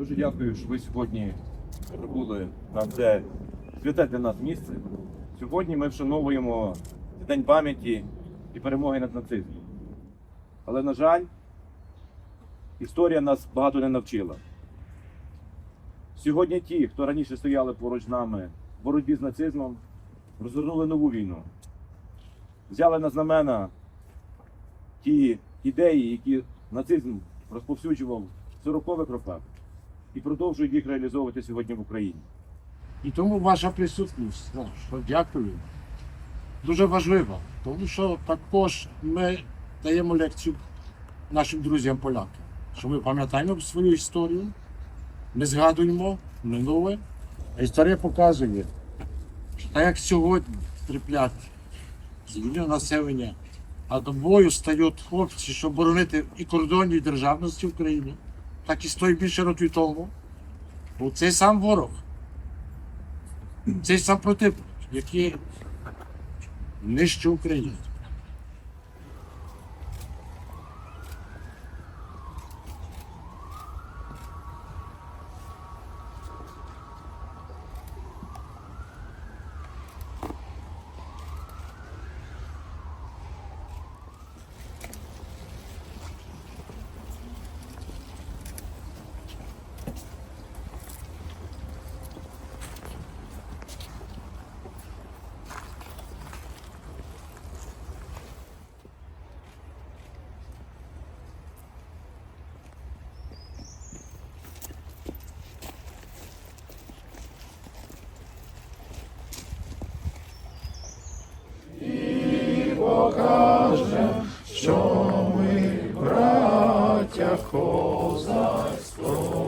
Дуже дякую, що ви сьогодні прибули на це святе для нас місце. Сьогодні ми вшановуємо День пам'яті і перемоги над нацизмом. Але, на жаль, історія нас багато не навчила. Сьогодні ті, хто раніше стояли поруч з нами в боротьбі з нацизмом, розгорнули нову війну. Взяли на знамена ті ідеї, які нацизм розповсюджував в 40-х роках, і продовжують їх реалізовувати сьогодні в Україні. І тому ваша присутність, ну, що дякую, дуже важлива, тому що також ми даємо лекцію нашим друзям полякам, що ми пам'ятаємо свою історію, ми згадуємо минуле, а історія показує, що так як сьогодні терплять цивільне населення, а до бою стають хлопці, щоб боронити і кордони, і державності України, так і стоїть більше років тому. Бо цей сам ворог цей сам противник, який нищить Україну. Що ми, браття козацького